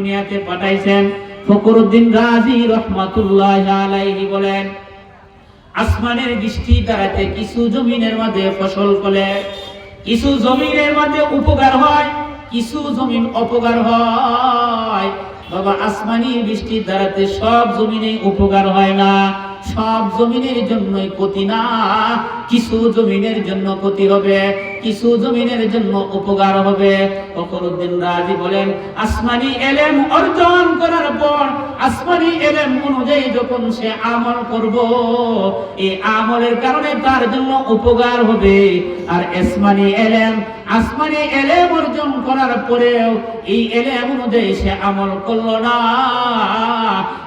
দুনিয়াতে পাঠাইছেন। ফকরুদ্দিন গাজী রহমাতুল্লাহ আলাইহি বলেন, আসমানের বৃষ্টি দ্বারাতে কিছু জমিনের মধ্যে ফসল ফলে, কিছু জমিনের মধ্যে উপকার হয়, কিছু জমিন অপকার হয়। বাবা, আসমানি বৃষ্টির দ্বারাতে সব জমিনে উপকার হয় না। সব জমিনের জন্যই ক্ষতি না, কিছু জমিনের জন্য ক্ষতি হবে। কিছু জমিনের জন্য উপকার হবে। ফখরুদ্দিন রাজি বলেন, আসমানি এলেম অর্জন করার পর, আসমানি এলেম অনুযায়ী যখন সে আমল করব এই আমলের কারণে তার জন্য উপকার হবে। আর আসমানি এলেম আসমানি এলেম অর্জন করার পরেও এই এলেম অনুযায়ী সে আমল করল না।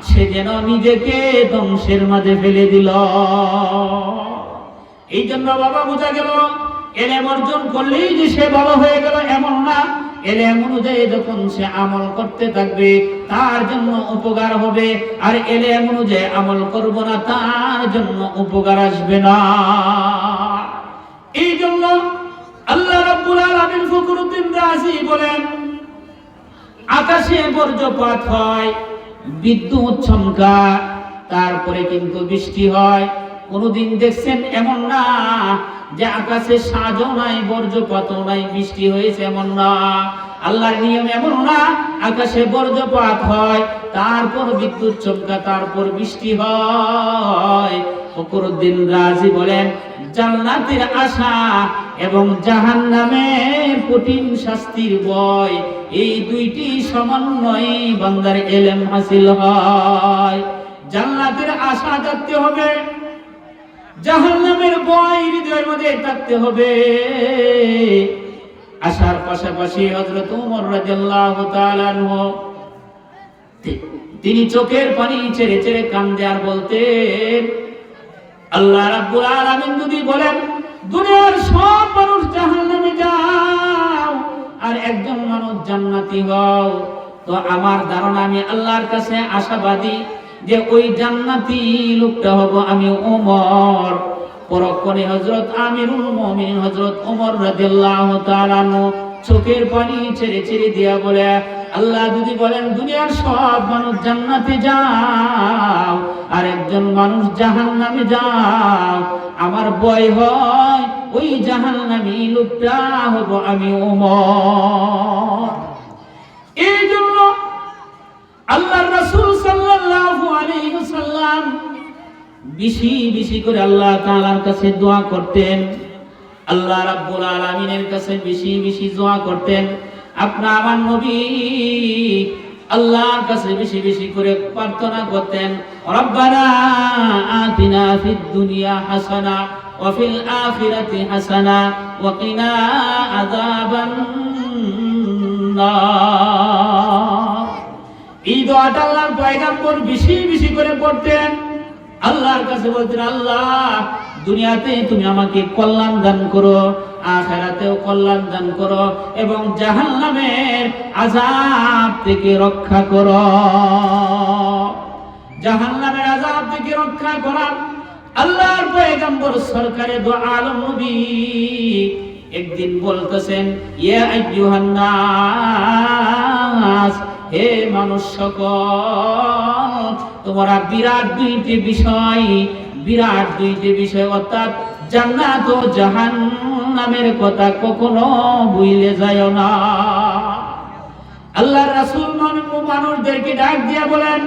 সে যেন নিজেকে ধ্বংসের মাঝে ফেলে দিল। এই জন্য বাবা বোঝা গেল এলেম অর্জন করলেই যে সে বাবা হয়ে গেল এমন না। এলেম অনুযায়ী যখন সে আমল করতে থাকবে, তার জন্য উপকার হবে। আর এলেম অনুযায়ী আমল করব না, তার জন্য উপকার আসবে না। এই জন্য আল্লাহ রাব্বুল আলামিন ফখরুদ্দিন রাজি বলেন, আকাশে বজ্রপাত হয়, বিদ্যুৎ চমকা তারপরে কিন্তু বৃষ্টি হয়। কোনদিন দেখছেন এমন না যে আকাশে সাজও নাই বজ্রপাতও নাই, বৃষ্টি হয়েছে এমন না। আল্লাহর নিয়ম এমন না, আকাশে বজ্রপাত হয়, তারপর বিদ্যুৎ চমকা, তারপর বৃষ্টি হয়। ফকরুদ্দিন রাজি বলেন, জান্নাতের আশা এবং জাহান্নামের কঠিন শাস্তির বয় এই দুইটি সমন্বয়ে বান্দার এলেম হাসিল হয়। জান্নাতের আশা থাকতে হবে। জাহান্নামের ভয় হৃদয়ের মধ্যে থাকতে হবে। আশার পাশাপাশি হযরত ওমর রাদিয়াল্লাহু তাআলা তিনি চোখের পানি ছেড়ে ছেড়ে কান্দে আর বলতেন, আল্লাহ রাব্বুল আলামিন যদি বলেন, দুনিয়ার সব মানুষ জাহান্নামে যাও আর একজন মানুষ জান্নাতি হও, তো আমার ধারণা আমি আল্লাহর কাছে আশাবাদী যে ওই জান্নাতি লোকটা হব আমি ওমর। পরক্ষণে হযরত আমিরুল মুমিনিন হযরত ওমর রাদিয়াল্লাহু তাআলা আনহু চোখের পানি ছেড়ে ছেড়ে দিয়া বলে, আল্লাহ যদি বলেন দুনিয়ার সব মানুষ জান্নাতে যাও আর একজন মানুষ জাহান্নামে যাও, আমার বয় হয় ওই জাহান্নামী লোকটা হব আমি ওমর। বেশি বেশি করে আল্লাহ তাআলার কাছে দোয়া করতেন। আল্লাহ রাব্বুল আলামিনের কাছে বেশি বেশি দোয়া করতেন। আপনার আমার নবী আল্লাহর কাছে বেশি বেশি করে প্রার্থনা করতেন। রব্বানা আতিনা ফিদ দুনিয়া হাসানা ওয়া ফিল আখিরাতি হাসানা ওয়া কিনা আযাবান এই দোয়াটা আল্লাহর পয়গাম্বর বেশি বেশি করে পড়তেন। আল্লাহর কাছে বলতেন, আল্লাহ দুনিয়াতে তুমি আমাকে কল্যাণ দান করো, আখেরাতেও কল্যাণ দান করো এবং জাহান্নামের আযাব থেকে রক্ষা করো। জাহান্নামের আযাব থেকে রক্ষা করা আল্লাহর পয়গম্বর সরকারে দো আলম নবী একদিন বলতেছেন, ইয়া আইয়ুহান নাস হে মানুষ তোমরা বিরাট দুইটি বিষয়, বিরাট দুইটি বিষয়, অর্থাৎ জান্নাত ও জাহান্নামের কথা কখনো ভুলে যায় না। আল্লাহর রাসূল মানুষদেরকে ডাক দিয়া বলেন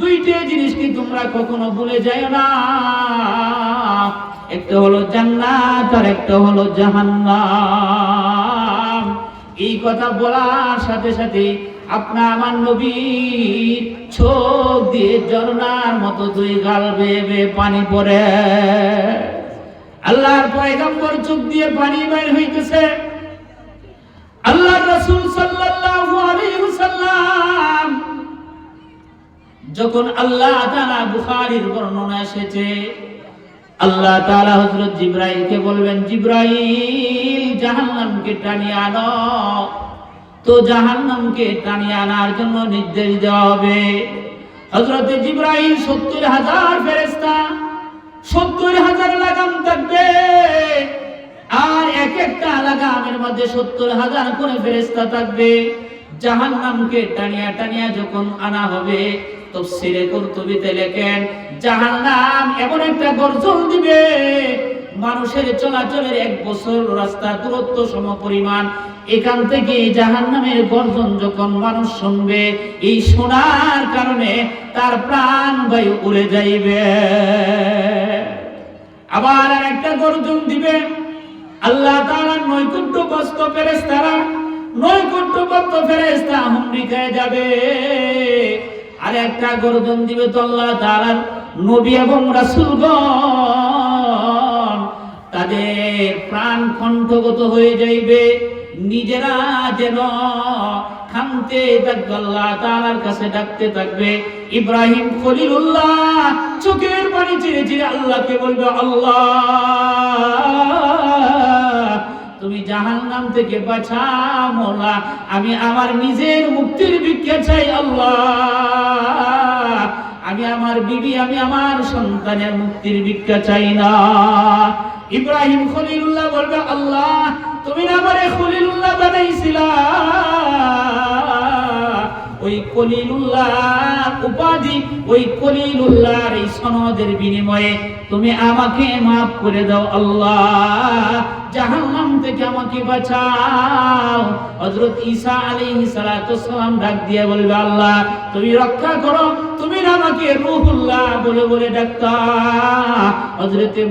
দুইটা জিনিস কি তোমরা কখনো ভুলে যায় না? একটা হলো জান্নাত আর একটা হলো জাহান্নাম। এই কথা বলার সাথে সাথে আপনা আমার নবী চোখ দিয়ে ঝর্ণার মতো দুই গাল বেয়ে পানি পড়ে। আল্লাহর পয়গম্বর চোখ দিয়ে পানি বের হইতেছে। আল্লাহ রাসূল সাল্লাল্লাহু আলাইহি ওয়াসাল্লাম যখন আল্লাহ তাআলা বুখারীর বর্ণনা এসেছে আল্লাহ তাআলা হযরত জিবরাইলকে বলবেন, জিবরাইল, জাহান্নামকে টানিয়ে আনো। তো জাহান্নামকে টানিয়ে আনার জন্য নির্দেশ দেওয়া হবে। হযরত জিবরাইল সত্তর হাজার ফেরেশতা, সত্তর হাজার লাগাম থাকবে। আর এক একটা লাগামের মধ্যে সত্তর হাজার করে ফেরেস্তা থাকবে। জাহান নামকে টানিয়া টানিয়া যখন আনা হবে তফসিরে কর্তবিতে লেখেন, জাহান নাম এমন একটা গর্জন দিবে, মানুষের চলাচলের এক বছর রাস্তা দূরত্ব সম পরিমাণ। এখান থেকে জাহান নামের গর্জন যখন মানুষ শুনবে, এই শোনার কারণে তার প্রাণ বায়ু উড়ে যাইবে। আবার আর একটা গর্জন দিবে, আল্লাহ তারা তাআলা নৈকুট্যগ্রস্ত ফেরেশতারা নৈকুট্যগ্রস্ত ফেরেশতা হুমড়ি খেয়ে যাবে। আর একটা গর্জন দিবে তো আল্লাহ তাআলার নবী এবং রাসূলগণ। তাদের প্রাণ কণ্ঠগত হয়ে যাইবে। নিজেরা যেন খামতে থাকবে, আল্লাহ তাআলার কাছে ডাকতে থাকবে। ইব্রাহিম খলিলুল্লাহ চোখের পানি চিরে চিরে আল্লাহকে বলবে, আল্লাহ তুমি জাহান্নাম থেকে বাঁচাও, মোলা। আমি আমার নিজের মুক্তির ভিক্ষা চাই, আল্লাহ। আমি আমার বিবি, আমি আমার সন্তানের মুক্তির ভিক্ষা চাই না। ইব্রাহিম খলিলুল্লাহ বলবে, আল্লাহ, তুমি না আমারে খলিলুল্লাহ বানাইছিলা। ওই কলিলুল্লাহ উপাধি, ওই কলিলুল্লাহর এই সনদের বিনিময়ে তুমি আমাকে মাফ করে দাও আল্লাহ। জাহান্নাম থেকে আমাকে বাঁচাও। হযরত ঈসা আলাইহিস সালাতু সালাম ডাক দিয়ে বলবে আল্লাহ, তুমি রক্ষা করো। আমাকে রূহুল্লাহ বলে বলে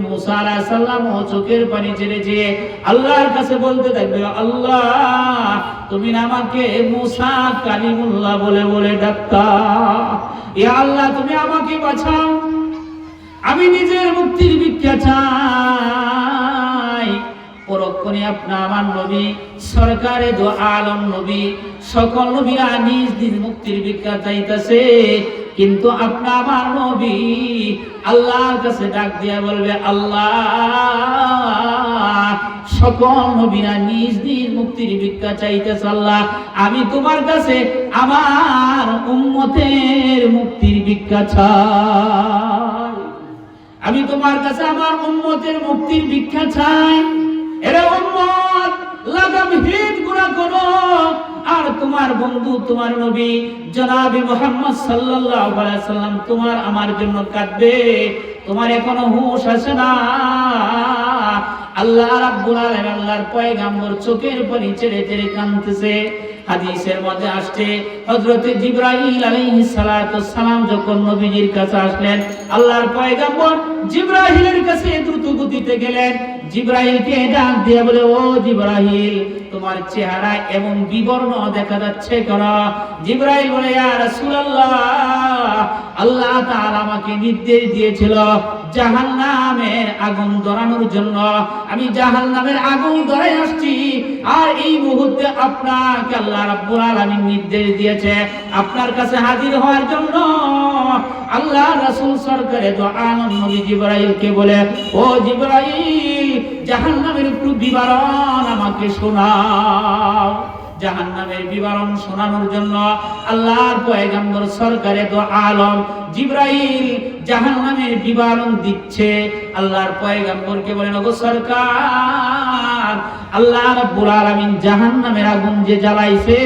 মুসা আলাইহিস সালাম চোখের পানি ছেড়ে যে আল্লাহর কাছে বলতে থাকবে আল্লাহ, তুমি আমাকে মুসা কালিমুল্লাহ বলে বলে ইয়া আল্লাহ, তুমি আমাকে বাঁচাও। আমি নিজের মুক্তির ভিক্ষা চাই। পরক্ষণে আপনা আমার নবী, সরকারে দো আলম নবী, সকল নবীরা নিজ নিজ মুক্তির ভিক্ষা চাইতেছে। কিন্তু আপনা আমার নবী আল্লাহর কাছে ডাক দিয়া বলবে, আল্লাহ, সকল নবীরা নিজ নিজ মুক্তির ভিক্ষা চাইতেছে আল্লাহ। আমি তোমার কাছে আমার উম্মতের মুক্তির ভিক্ষা চাই। আমি তোমার কাছে আমার উম্মতের মুক্তির ভিক্ষা চাই। এরে উম্মত। তোমার বন্ধু, তোমার নবী, জনাবি মোহাম্মদ সাল্লাম তোমার আমার জন্য কাঁদবে। তোমার এখনও হুঁশ আসে না। আল্লাহ রাব্বুল আলামিন আল্লাহর পয়গাম্বর চোখের পানি ছেড়ে ছেড়ে কাঁদতেছে। হাদিসের মধ্যে আসছে, হযরত জিবরাইল আলাইহিস সালাতু সালাম যখন নবীজির কাছে আসলেন, আল্লাহর পয়গাম্বর জিবরাইলের কাছে দ্রুত গতিতে গেলেন। জিবরাইলকে ডাক দিয়ে বলে, ও জিবরাইল তোমার চেহারা এবং বিবর্ণ দেখা যাচ্ছে কেন? জিবরাইল বলে, ইয়া আল্লাহ তাআলা আমাকে নির্দেশ দিয়েছিল জাহান্নামের আগুন ধরানোর জন্য। আমি জাহান্নামের আগুন ধরে আসছি। আর এই মুহূর্তে আপনাকে আল্লাহ রাব্বুল আলামিন নির্দেশ দিয়েছে। আপনার কাছে হাজির হওয়ার জন্য আল্লাহ রাসূল সরকারে তো আনন্দ নবী জিবরাইলকে বলে, ও জিবরাইল জাহান্নামের একটু বিবরণ আমাকে শোনাও। জাহান্নামের বিবরণ শোনানোর জন্য আল্লাহর পয়গাম্বর সরকারে তো আলম জিব্রাইল জাহান্নামের বিবরণ দিচ্ছে। আল্লাহর পয়গম্বরকে বলেন, ওগো সরকার, আল্লাহ রাব্বুল আলামিন জাহান্নামের আগুন যে জ্বালাইছে,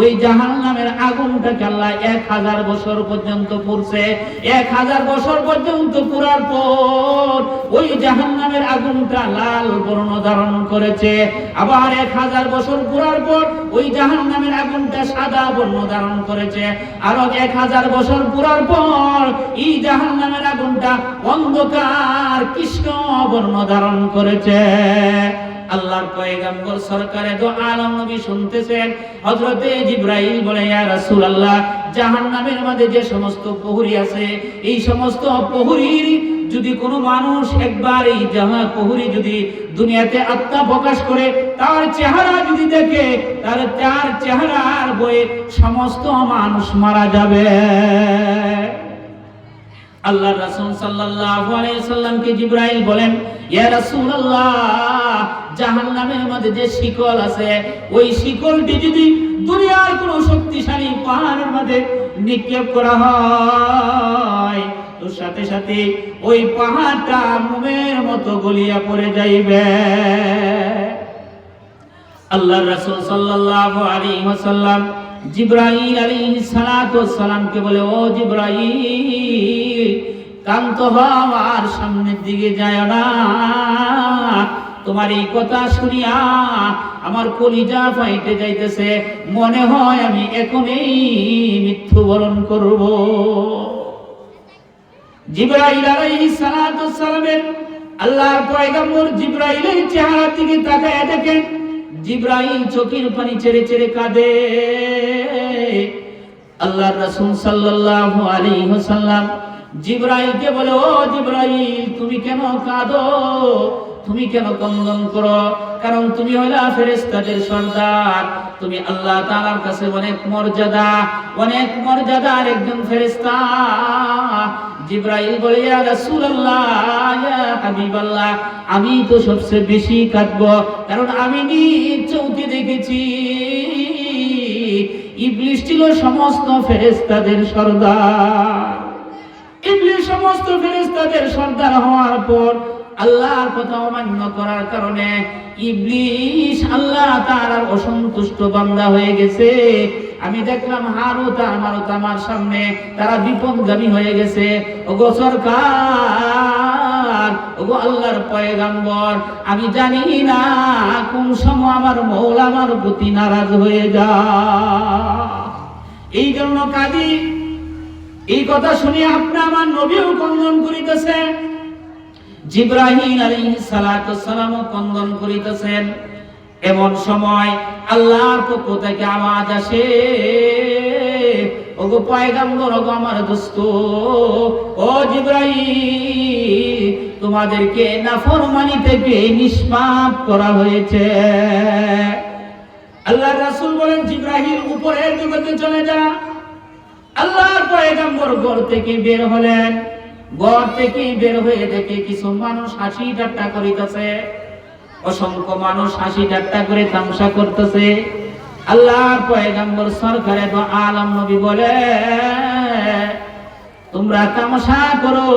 ওই জাহান্নামের আগুনটাকে আল্লাহ এক হাজার বছর পর্যন্ত পুড়ছে। এক হাজার বছর পর্যন্ত পুরার পর ওই জাহান্নামের আগুনটা লাল বর্ণ ধারণ করেছে। আবার এক হাজার বছর পুরার পর ওই জাহান্নামের আগুনটা সাদা বর্ণ ধারণ করেছে। আরও এক হাজার বছর পুরার পর এই জাহান্নামের আগুনটা অন্ধকার কৃষ্ণ বর্ণ ধারণ করেছে। আল্লাহর পয়গাম্বর সরকারে তো আলম নবী শুনতেছেন। হযরতে জিব্রাইল বলে, ইয়া রাসূলুল্লাহ, জাহান্নামের মধ্যে যে সমস্ত প্রহরী আছে, এই সমস্ত প্রহরীর যদি কোনো মানুষ একবার এই জাহা প্রহরী যদি দুনিয়াতে আত্মা প্রকাশ করে, তার চেহারা যদি দেখে তাহলে তার চেহারার বয়ে সমস্ত মানুষ মারা যাবে। আল্লাহ রাসুল সাল্লাল্লাহু আলাইহি সাল্লামকে জিবরাইল বলেন, ইয়া রাসূলুল্লাহ, জাহান্নামের মধ্যে যে শিকল আছে, ওই শিকলটি যদি দুনিয়ার কোনো শক্তিশালী পাহাড়ের মধ্যে নিক্ষেপ করা হয় মৃত্যুর সাথে সাথে ওই পাহাড়টা মোমের মতো গলিয়া পড়ে যাইবে। আল্লাহ রাসূল সাল্লাল্লাহু আলাইহি ওয়াসাল্লাম জিব্রাইল আলাইহিস সালাতু সালামকে বলে, ও জিব্রাইল কান্ত হও আর সামনের দিকে যায় না। তোমার এই কথা শুনিয়া আমার কলিজা ফাইটে যাইতেছে। মনে হয় আমি এখনই মৃত্যুবরণ করব। জিব্রাইল আলাইহিস সালাতু সালামের আল্লাহর পয়গম্বর জিব্রাইলের চেহারা থেকে তাকায় দেখেন। জিব্রাইল চোখের পানি ছেড়ে ছেড়ে কাঁদে। আল্লাহ রাসূল সাল্লাল্লাহু আলাইহি ওয়াসাল্লাম জিব্রাইলকে বলে, ও তুমি কেন কাঁদো? তুমি কেন কন্দন করো? কারণ তুমি হইলা ফেরেশতাদের সর্দার। তুমি আল্লাহ তালার কাছে অনেক মর্যাদা, অনেক মর্যাদার একজন ফেরেশতা। জিব্রাইল বলে আমি তো সবচেয়ে বেশি কাঁদবো। কারণ আমি নিজ চৌকি দেখেছি ইবলিস ছিল সমস্ত ফেরেশতাদের সর্দার। ইবলিস সমস্ত ফেরেশতাদের সর্দার হওয়ার পর আল্লাহর কথা অমান্য করার কারণে ইবলিস আল্লাহ তার অসন্তুষ্ট বান্দা হয়ে গেছে। আমি দেখলাম হারুত আর আমার সামনে, তারা বিপদগামী হয়ে গেছে। ওগো সরকার, ওগো আল্লাহর পয়গাম্বর, আমি জানি না কোন সময় আমার মৌল আমার প্রতি নারাজ হয়ে যা। এই জন্য কাজী, এই কথা শুনে আপনি আমার নবীও কন্দন করিতেছে, জিব্রাহিম সালাতু সালামও কন্দন করিতেছেন। এমন সময় আল্লাহর পক্ষ থেকে আওয়াজ আসে, ওগো পয়গাম্বর, ওগো আমার দোস্ত, ও জিব্রাহিম তোমাদেরকে নাফরমানি থেকে নিষ্পাপ করা হয়েছে। আল্লাহ রাসূল বলেন জিব্রাহিম উপরের জগতে চলে যা। আল্লাহর পয়গাম্বর ঘর থেকে বের হলেন। ঘর থেকে বের হয়ে দেখে কিছু মানুষ হাসি ঠাট্টা করিতেছে। অসংখ্য মানুষ হাসি ঠাট্টা করে তামসা করতেছে। আল্লাহর পয়গাম্বর সরকারে তো আলম নবী বলে, তোমরা তামাশা করো,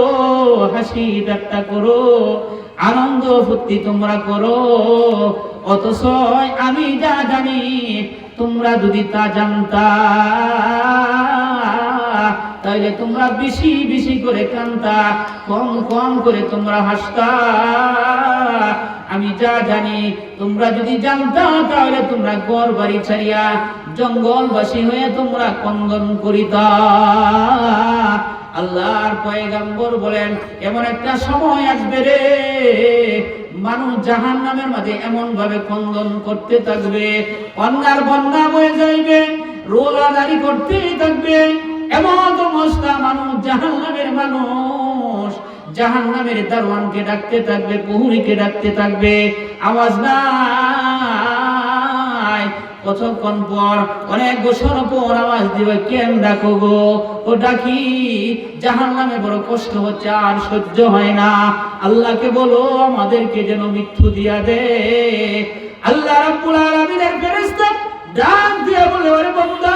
হাসি ঠাট্টা করো, আনন্দ ফুর্তি তোমরা করো। অথচ আমি যা জানি, তোমরা যদি তা জানতা তাহলে তোমরা বেশি বেশি করে কান্তা, কম কম করে তোমরা হাসতা। আমি যা জানি, তোমরা যদি জানতা, তাহলে তোমরা ঘর বাড়ি ছাড়িয়া জঙ্গলবাসী হয়ে তোমরা কন্দন করিতা। আল্লাহর পয়গাম্বর বলেন, এমন একটা সময় আসবে রে, মানুষ জাহান নামের মাঝে এমন ভাবে কন্দন করতে থাকবে। অন্যার বন্যা হয়ে যাইবে, রোলাদারি করতেই থাকবে। এমন অবস্থা মানুষ জাহান নামের মানুষ জাহান নামের দারোয়ানকে ডাকতে থাকবে প্রহরীকে ডাকতে থাকবে। আওয়াজ নাই। কতক্ষণ পর, অনেক পর আওয়াজ দিবে, কেন ডাকো গো? ও ডাকি জাহান নামে বড় কষ্ট হচ্ছে, আর সহ্য হয় না। আল্লাহকে বলো, আমাদেরকে যেন মৃত্যু দিয়া দে। আল্লাহ রাব্বুল আলামিনের ফেরেশতা ডাক দিয়ে বলে, ওরে বান্দা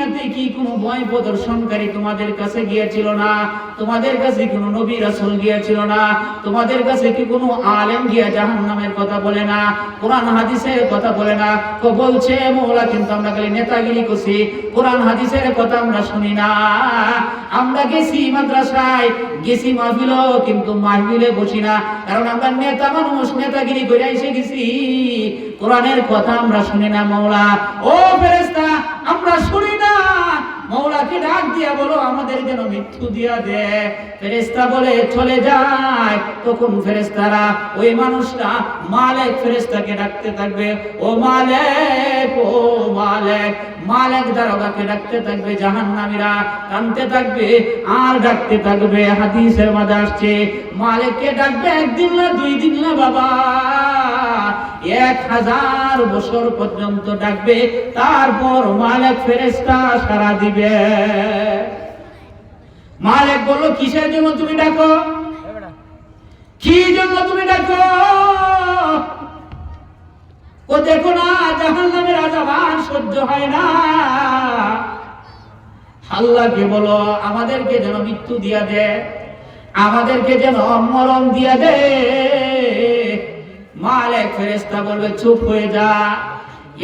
দুনিয়াতে কি কোনো ভয় প্রদর্শনকারী তোমাদের কাছে গিয়েছিল না? তোমাদের কাছে কোনো নবী রাসূল গিয়েছিল না? তোমাদের কাছে কি কোনো আলেম গিয়া জাহান্নামের কথা বলে না? কোরআন হাদিসের কথা বলে না? তো বলছে মৌলা কিন্তু আমরা খালি নেতাগিরি করছি। কোরআন হাদিসের কথা আমরা শুনি না। আমরা গেছি মাদ্রাসায়। গেছি মাহফিলও, কিন্তু মাহফিলে বসি না। কারণ আমরা নেতা মানুষ, নেতাগিরি করে এসে গেছি। কোরআনের কথা আমরা শুনি না মৌলা ও ফেরেশতা, আমরা শুনি মৌলাকে ডাক দিয়া বলো, আমাদের যেন মৃত্যু দিয়া দে ফেরেশতা বলে, চলে যায়। তখন ফেরেশতারা ওই মানুষটা মালেক ফেরেশতাকে ডাকতে থাকবে। ও মালেক ও মালেক মালেক দারোগাকে ডাকতে থাকবে, জাহান্নামীরা কানতে থাকবে, আর ডাকতে থাকবে। হাদিসের মাঝে আসছে, মালেককে ডাকবে একদিন না দুই দিন না বাবা। এক হাজার বছর পর্যন্ত ডাকবে, তারপর মালেক ফেরেস্তা সারা দিবে। মালেক বলল, কিসের জন্য তুমি ডাকো? কি জন্য তুমি ডাকো? ও দেখো না জাহান নামের আজাব আর সহ্য হয় না। আল্লাহকে বলো, আমাদেরকে যেন মৃত্যু দিয়া দে, আমাদেরকে যেন মরণ দিয়া দে। মালেক ফেরেস্তা বলবে, চুপ হয়ে যা।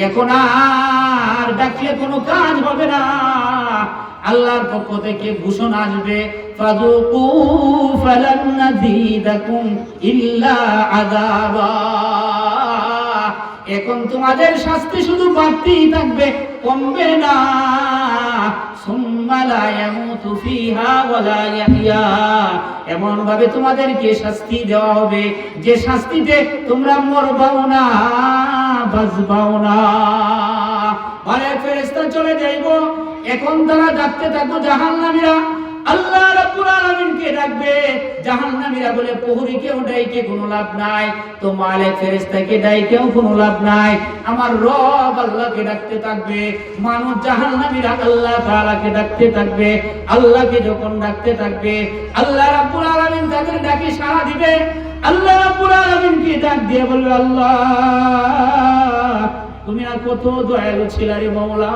এখন আর ডাকলে কোনো কাজ হবে না। আল্লাহর পক্ষ থেকে ঘোষণ আসবে এখন তোমাদের শাস্তি শুধু বাড়তেই থাকবে, কমবে না। এমন ভাবে তোমাদেরকে শাস্তি দেওয়া হবে। যে শাস্তিতে তোমরা মরবাও না, বাঁচবাও না। ফেরেশতা চলে যাইব। এখন তারা ডাকতে থাকো রাব্বুল ডাকবে জাহান্নামীরা বলে প্রহরীকেও ডাইকে কোনো লাভ নাই। তো মালিক ফেরেশতাকে ডাইকেও কোনো লাভ নাই। আমার রব আল্লাহকে ডাকতে থাকবে, মানুষ জাহান্নামীরা আল্লাহ তাআলাকে ডাকতে থাকবে, আল্লাহকে যখন ডাকতে থাকবে, আল্লাহ রাব্বুল আলামিন তাদের ডাকে সাড়া দিবে। আল্লাহ রাব্বুল আলামিনকে ডাক দিয়ে বলবে, আল্লাহ, তুমি আর কত দয়ালু ছিলারে মাওলা।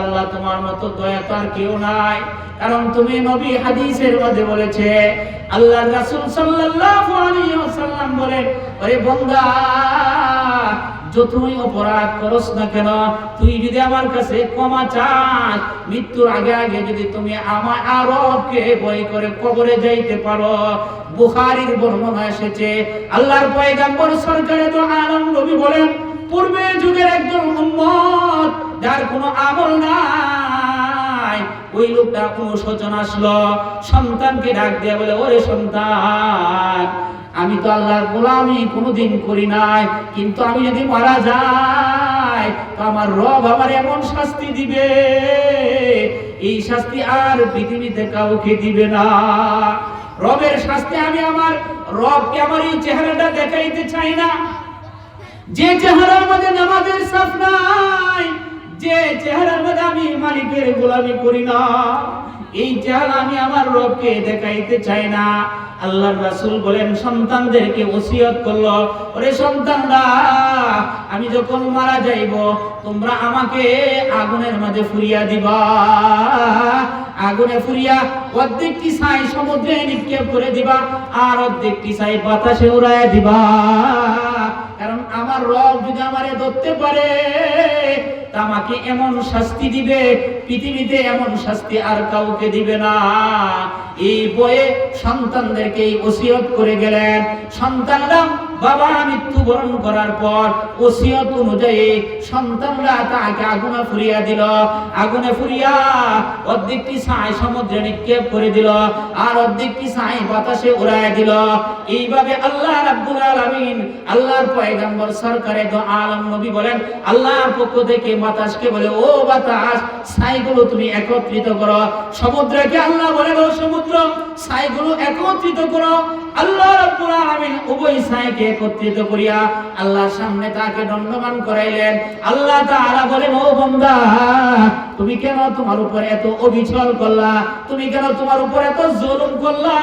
আল্লাহ, তোমার মতো দয়া তো আর কেউ নাই। কারণ তুমি নবী হাদিসের মধ্যে বলেছে, আল্লাহর রাসূল সাল্লাল্লাহু আলাইহি ওয়াসাল্লাম বলেন যতই অপরাধ করস না কেন, তুই যদি আমার কাছে ক্ষমা চাস, মৃত্যুর আগে আগে যদি তুমি আমার আরবকে বই করে কবরে যাইতে পারো। বুখারীর বর্ণনা এসেছে, আল্লাহর পয়গাম্বর সরকারে তো আলম নবী বলেন পূর্বে যুগের একজন উম্মত যার কোনো আমল নাই। ওই লোকটা কোনো সচন আসলো। সন্তানকে ডাক দিয়ে বলে, ওরে সন্তান, আমি তো আল্লাহর গোলামি কোনোদিন করি নাই, কিন্তু আমি যদি মারা যাই, তো আমার রব আমার এমন শাস্তি দিবে। এই শাস্তি আর পৃথিবীতে কাউকে দিবে না। রবের শাস্তি আমি আমার রবকে আমার এই চেহারাটা দেখাইতে চাই না। যে চেহারার মধ্যে নামাজের সাফ নাই, যে চেহারার মধ্যে আমি মালিকের গোলামি করি না, এই চেহারা আমি আমার রবকে দেখাইতে চাই না। আল্লাহর রাসূল বলেন, সন্তানদেরকে ওসিয়ত করল, ওরে সন্তানরা, আমি যখন মারা যাইব, তোমরা আমাকে আগুনের মাঝে ফুরিয়া দিবা। আগুনে ফুরিয়া অর্ধেকটি ছাই সমুদ্রে নিক্ষেপ করে দিবা, আর অর্ধেকটি ছাই বাতাসে উড়ায় দিবা। কারণ আমার রব যদি আমারে ধরতে পারে আমাকে এমন শাস্তি দিবে, পৃথিবীতে এমন শাস্তি আর কাউকে দিবে না। এই বয়ে সন্তানদেরকে ওসিয়ত করে গেলেন। সন্তানরা বাবা, মৃত্যুবরণ করার পর ওসিয়ত অনুযায়ী সন্তানরা তাকে আগুনে ফুরিয়া দিল। আগুনে ফুরিয়া অর্ধেকটি ছাই সমুদ্রে নিক্ষেপ করে দিল আর অর্ধেকটি ছাই বাতাসে উড়ায় দিল। এইভাবে আল্লাহ রাব্বুল আলামিন আল্লাহর পয়গম্বর সরকারে তো আলম নবী বলেন, আল্লাহর পক্ষ থেকে বাতাসকে বলে, ও বাতাস, ছাইগুলো তুমি একত্রিত করো। সমুদ্রকে আল্লাহ বলেন ও সমুদ্র, ছাইগুলো একত্রিত করো। আল্লাহ রাব্বুল আলামিন উভয় ছাইকে একত্রিত করিয়া আল্লাহর সামনে তাকে দণ্ডমান করাইলেন। আল্লাহ তাআলা বলেন, ও বান্দা, তুমি কেন তোমার উপর এত অবিচল করলা? তুমি কেন তোমার উপর এত জুলুম করলা?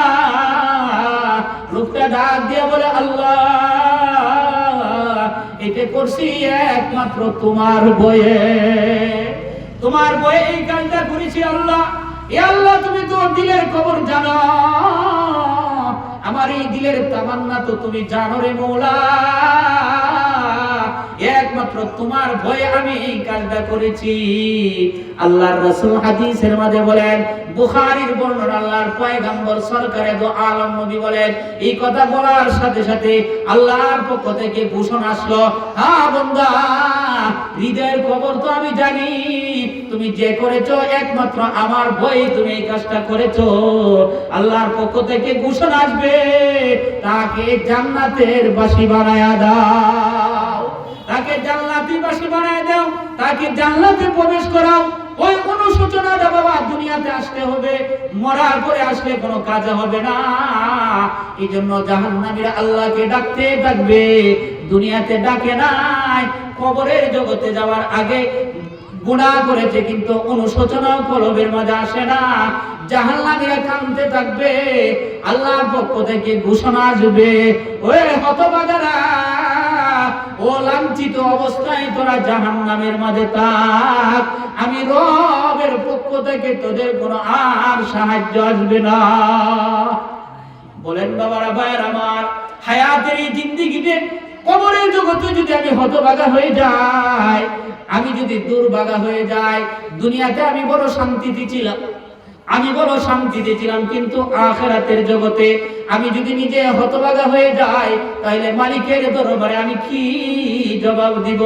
লোকটা ডাক দিয়ে বলে, আল্লাহ এটা করছি একমাত্র তোমার বয়ে তোমার বয়ে এই কাজটা করেছি আল্লাহ। এ আল্লাহ, তুমি তো দিলের খবর জানো। আমার এই দিলের তামান্না তো তুমি জানো রে মৌলা। একমাত্র তোমার ভয়ে আমি এই কাজটা করেছি। আল্লাহর রাসূল হাদিসের মধ্যে বলেন, বুখারীর বর্ণনা আল্লাহর পয়গম্বর সরকারে দো আলম নবী বলেন, এই কথা বলার সাথে সাথে আল্লাহর পক্ষ থেকে ঘোষণা আসলো হ্যাঁ বন্ধা হৃদয়ের খবর তো আমি জানি। তুমি যে করেছ, একমাত্র আমার ভয়ে তুমি এই কাজটা করেছ। আল্লাহর পক্ষ থেকে ঘোষণা আসবে, তাকে জান্নাতের বাসি বানায়া দাও। তাকে জান্নাতি বাসী বানায় দাও, তাকে জান্নাতে প্রবেশ করাও। ওই অনুশোচনাটা বাবা দুনিয়াতে আসতে হবে, মরার পরে আসলে কোনো কাজ হবে না। এই জন্য জাহান্নামীরা আল্লাহকে ডাকতে ডাকবে, দুনিয়াতে ডাকে নাই, কবরের জগতে যাওয়ার আগে গুণা করেছে, কিন্তু অনুশোচনা কলবের মাঝে আসে না। জাহান্নামীরা কানতে থাকবে, আল্লাহর পক্ষ থেকে ঘোষণা আসবে ওই হতবাগারা, ও লাঞ্ছিত অবস্থায় তোরা জাহান নামের মাঝে থাক। আমি রবের পক্ষ থেকে তোদের কোনো আর সাহায্য আসবে না। বলেন, বাবারা, ভাইয়ের আমার, হায়াতের এই জিন্দিগিতে কবরের জগতে যদি আমি হতবাগা হয়ে যাই আমি যদি দুর্ভাগা হয়ে যাই, দুনিয়াতে আমি বড় শান্তিতে ছিলাম। আমি বড় শান্তিতে ছিলাম, কিন্তু আখেরাতের জগতে আমি যদি নিজে হতবাগা হয়ে যাই তাহলে মালিকের দরবারে আমি কি জবাব দিব?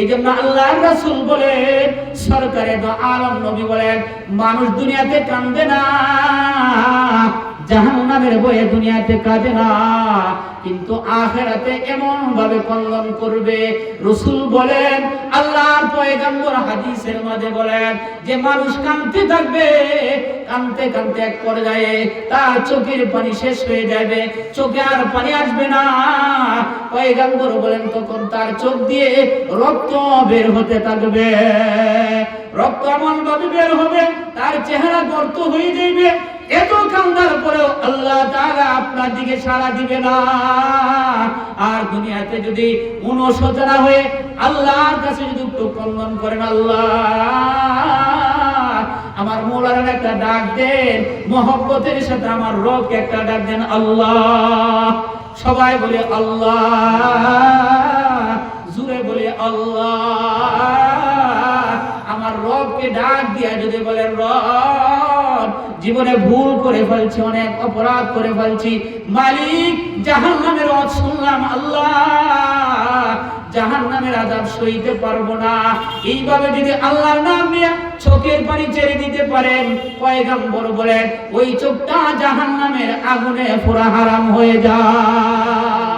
এই জন্য আল্লাহ রাসূল বলেন, সরকারে আলম নবী বলেন, মানুষ দুনিয়াতে কান্দে না। জাহান্নামের বয়ে দুনিয়াতে কাঁদে না। কিন্তু আখেরাতে এমন ভাবে কল্যাণ করবে। রসুল বলেন, আল্লাহর পয়গম্বর হাদিসের মাঝে বলেন, যে মানুষ কাঁদতে থাকবে, কাঁদতে কাঁদতে এক পর্যায়ে তার চোখের পানি শেষ হয়ে যাবে। চোখে আর পানি আসবে না। পয়গম্বর বলেন, তখন তার চোখ দিয়ে রক্ত বের হতে থাকবে। রক্ত এমন ভাবে বের হবে, তার চেহারা গর্ত হয়ে যাইবে এত কান্দার পরেও আল্লাহ তাআলা আপনার দিকে সাড়া দিবে না। আর দুনিয়াতে যদি অনুশোচনা হয়ে আল্লাহর কাছে যদি কন্দন করেন আল্লাহ। আমার মোলার একটা ডাক দেন, মোহব্বতের সাথে আমার রবকে একটা ডাক দেন, আল্লাহ। সবাই বলে আল্লাহ, জুড়ে বলে আল্লাহ। আমার রবকে ডাক দিয়া যদি বলেন, রব জীবনে ভুল করে ফেলছি, অনেক অপরাধ করে ফেলছি। মালিক জাহান নামের শুনলাম, আল্লাহ জাহান নামের আজাব সইতে পারব না। এইভাবে যদি আল্লাহর নাম নিয়ে চোখের পানি ছেড়ে দিতে পারেন, পয়গাম্বর বলেন, ওই চোখটা জাহান নামের আগুনে পুরা হারাম হয়ে যায়।